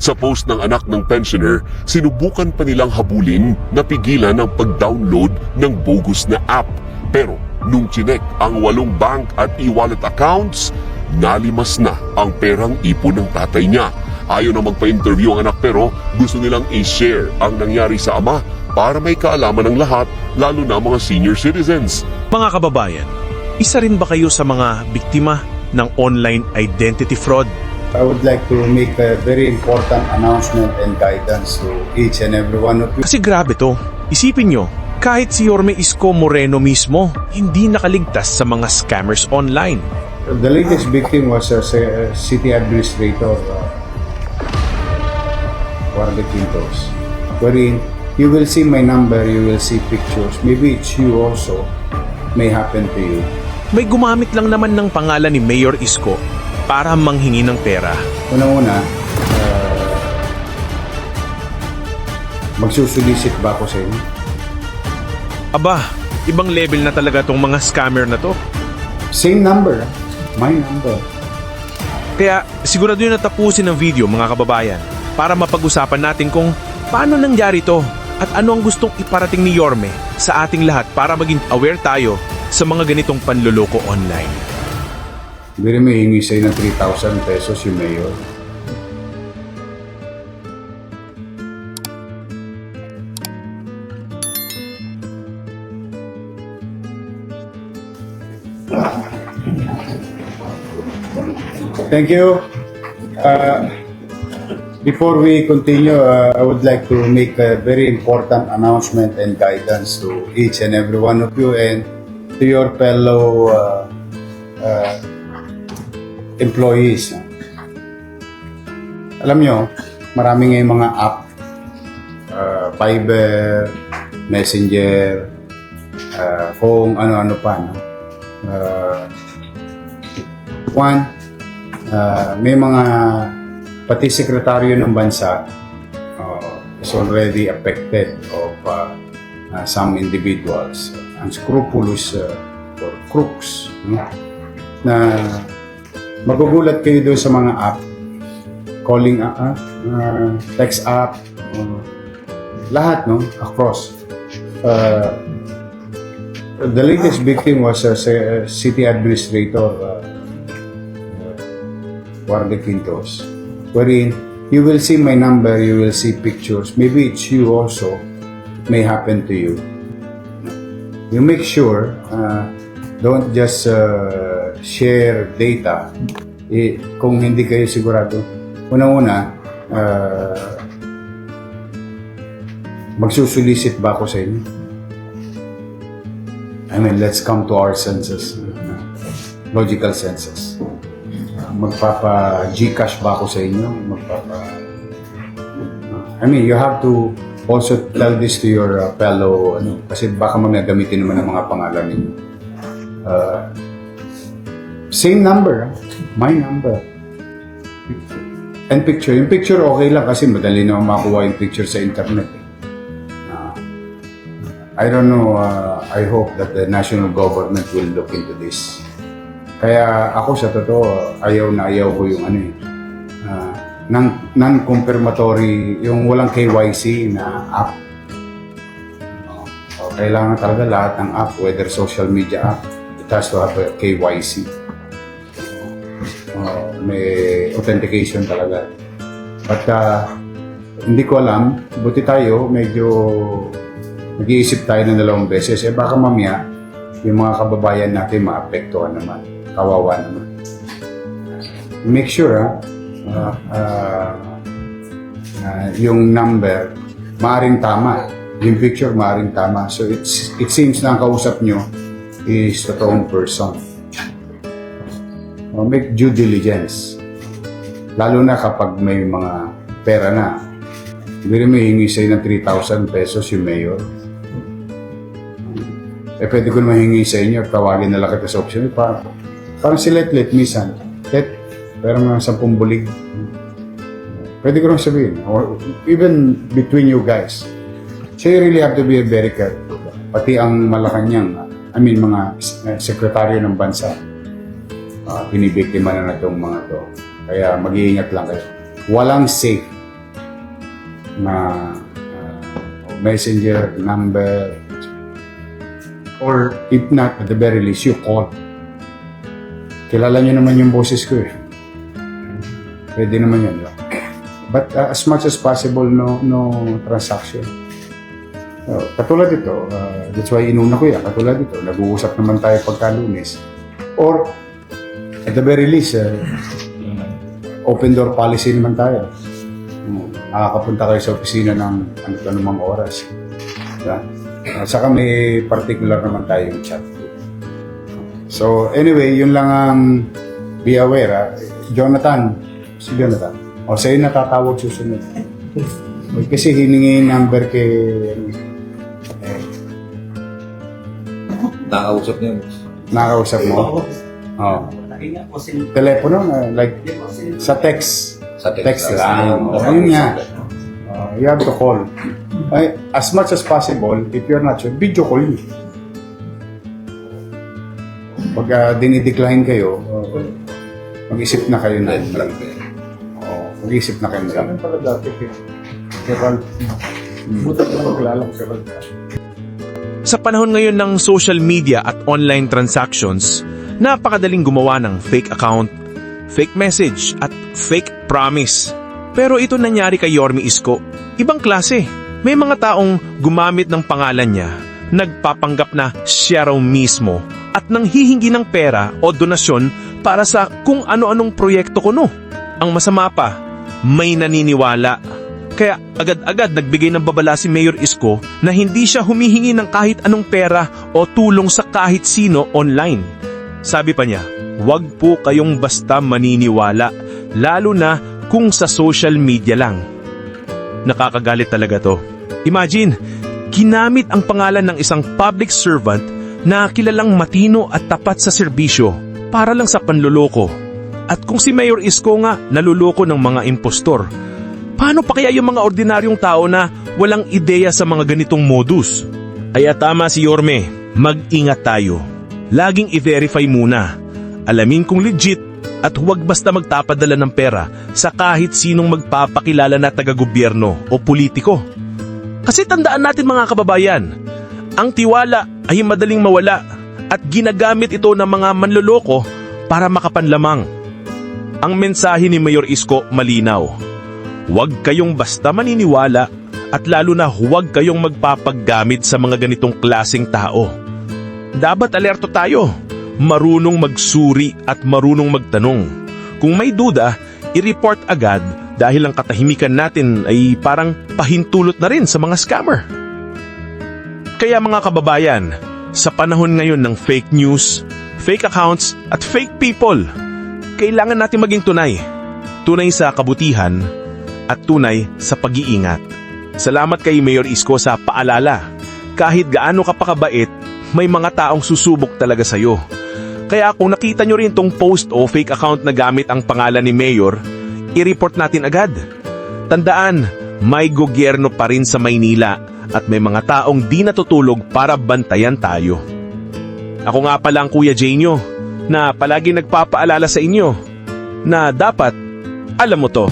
Sa post ng anak ng pensioner, sinubukan pa nilang habulin na pigilan ang pag-download ng bogus na app. Pero nung chinek ang walong bank at e-wallet accounts, nalimas na ang perang ipon ng tatay niya. Ayaw na magpa-interview ang anak pero gusto nilang i-share ang nangyari sa ama para may kaalaman ng lahat, lalo na mga senior citizens. Mga kababayan, isa rin ba kayo sa mga biktima ng online identity fraud? I would like to make a very important announcement and guidance to each and every one of you. Kasi grabe to. Isipin nyo, kahit si Yorme Isko Moreno mismo, hindi nakaligtas sa mga scammers online. The latest victim was a city administrator, uh, Juarez Quintos, wherein you will see my number, you will see pictures. Maybe it's you also may happen to you. May gumamit lang naman ng pangalan ni Mayor Isko para manghingi ng pera. Una-una, uh, magsusulisit ba ako sa inyo? Aba, ibang level na talaga tong mga scammer na to. Same number, ah. my number. Kaya sigurado yun natapusin ng video mga kababayan para mapag-usapan natin kung paano nangyari to at ano ang gustong iparating ni Yorme sa ating lahat para maging aware tayo sa mga ganitong panluloko online. Biro may hingi sa'yo ng 3,000 pesos yung mayor. Thank you. Uh, before we continue, uh, I would like to make a very important announcement and guidance to each and every one of you and to your fellow uh, uh, employees. Alam nyo, marami ngayong mga app, uh, Fiverr, Messenger, uh, kung ano-ano pa. No? Uh, one, uh, may mga pati sekretaryo ng bansa uh, is already affected of uh, uh, some individuals, unscrupulous uh, or crooks, no? na magugulat kayo doon sa mga app, calling app, uh, text app, uh, lahat, no? Across. Uh, the latest victim was a c- city administrator, uh, Juarez Quintos, wherein you will see my number, you will see pictures. Maybe it's you also. May happen to you. You make sure, uh, don't just uh, share data eh, kung hindi kayo sigurado. Una-una, uh, magsusulisit ba ako sa inyo? I mean, let's come to our senses. uh, logical senses. Uh, magpapa Gcash ba ako sa inyo? Magpapa I mean, you have to also tell this to your uh, fellow ano kasi baka mamaya gamitin naman ng mga pangalan ninyo. Uh, same number, ah. my number. And picture. Yung picture okay lang kasi madali naman makuha yung picture sa internet. Uh, I don't know, uh, I hope that the national government will look into this. Kaya ako sa totoo, ayaw na ayaw ko yung ano eh, uh, non- non-confirmatory, yung walang KYC na app. Uh, so, kailangan talaga lahat ng app, whether social media app, it has to have a KYC. May authentication talaga. But uh, hindi ko alam, buti tayo, medyo nag-iisip tayo ng dalawang beses, eh baka mamaya, yung mga kababayan natin maapektuhan naman, kawawa naman. Make sure, ah, uh, uh, uh, yung number, maaring tama. Yung picture, maaring tama. So, it's, it seems na ang kausap nyo is totoong person. Uh, make due diligence. Lalo na kapag may mga pera na. Hindi may hingi sa'yo ng 3,000 pesos yung mayor. Eh, pwede ko naman hingi sa inyo, tawagin na lang kita sa option. Pa, parang si Let Let Misan. Let, pero mga 10 bulig. Pwede ko rin sabihin. Or even between you guys. So you really have to be very careful. Pati ang Malacanang, I mean mga eh, sekretaryo ng bansa, uh, binibiktima na na itong mga to. Kaya mag-iingat lang kayo. Walang safe. na uh, messenger, number, or if not, at the very least, you call. Kilala nyo naman yung boses ko eh. Pwede naman yun. ba? But uh, as much as possible, no, no transaction. So, katulad ito, uh, that's why inuna ko yan. Katulad ito, nag-uusap naman tayo pagka lunes. Or, at the very least, uh, open door policy naman tayo. Nakakapunta kayo sa opisina ng ano anumang oras. Diba? Saka may particular naman tayong chat. So, anyway, yun lang ang be aware. ah. Jonathan, si Jonathan. O, sa'yo natatawag susunod. Eh, Kasi hiningi yung number kay... Eh, Nakausap niya. nakausap mo. Oh. Telepono, ah, like sa text. Sa text, Text lang. lang. Oh, yun nga. Oh, you have to call. Ay, as much as possible, if you're not sure, video call you. Pag uh, dinidecline kayo, oh, mag-isip na kayo na. Red flag na. Oh, mag-isip na kayo na. pala dati eh. Kaya Buta na maglalala ko sa Sa panahon ngayon ng social media at online transactions, napakadaling gumawa ng fake account, fake message at fake promise. Pero ito nangyari kay Yormi Isko. Ibang klase. May mga taong gumamit ng pangalan niya, nagpapanggap na siya raw mismo at nang hihingi ng pera o donasyon para sa kung ano-anong proyekto ko no. Ang masama pa, may naniniwala kaya agad-agad nagbigay ng babala si Mayor Isko na hindi siya humihingi ng kahit anong pera o tulong sa kahit sino online. Sabi pa niya, huwag po kayong basta maniniwala, lalo na kung sa social media lang. Nakakagalit talaga to. Imagine, kinamit ang pangalan ng isang public servant na kilalang matino at tapat sa serbisyo para lang sa panluloko. At kung si Mayor Isko nga naluloko ng mga impostor, Paano pa kaya yung mga ordinaryong tao na walang ideya sa mga ganitong modus? Kaya tama si Yorme, mag-ingat tayo. Laging i-verify muna. Alamin kung legit at huwag basta magtapadala ng pera sa kahit sinong magpapakilala na taga-gobyerno o politiko. Kasi tandaan natin mga kababayan, ang tiwala ay madaling mawala at ginagamit ito ng mga manloloko para makapanlamang. Ang mensahe ni Mayor Isko malinaw. Huwag kayong basta maniniwala at lalo na huwag kayong magpapaggamit sa mga ganitong klaseng tao. Dapat alerto tayo, marunong magsuri at marunong magtanong. Kung may duda, i-report agad dahil ang katahimikan natin ay parang pahintulot na rin sa mga scammer. Kaya mga kababayan, sa panahon ngayon ng fake news, fake accounts at fake people, kailangan natin maging tunay. Tunay sa kabutihan at tunay sa pag-iingat. Salamat kay Mayor Isko sa paalala. Kahit gaano ka pa kabait, may mga taong susubok talaga sa'yo. Kaya kung nakita nyo rin tong post o fake account na gamit ang pangalan ni Mayor, i-report natin agad. Tandaan, may gobyerno pa rin sa Maynila at may mga taong di natutulog para bantayan tayo. Ako nga pala ang Kuya Janyo na palagi nagpapaalala sa inyo na dapat alam mo to.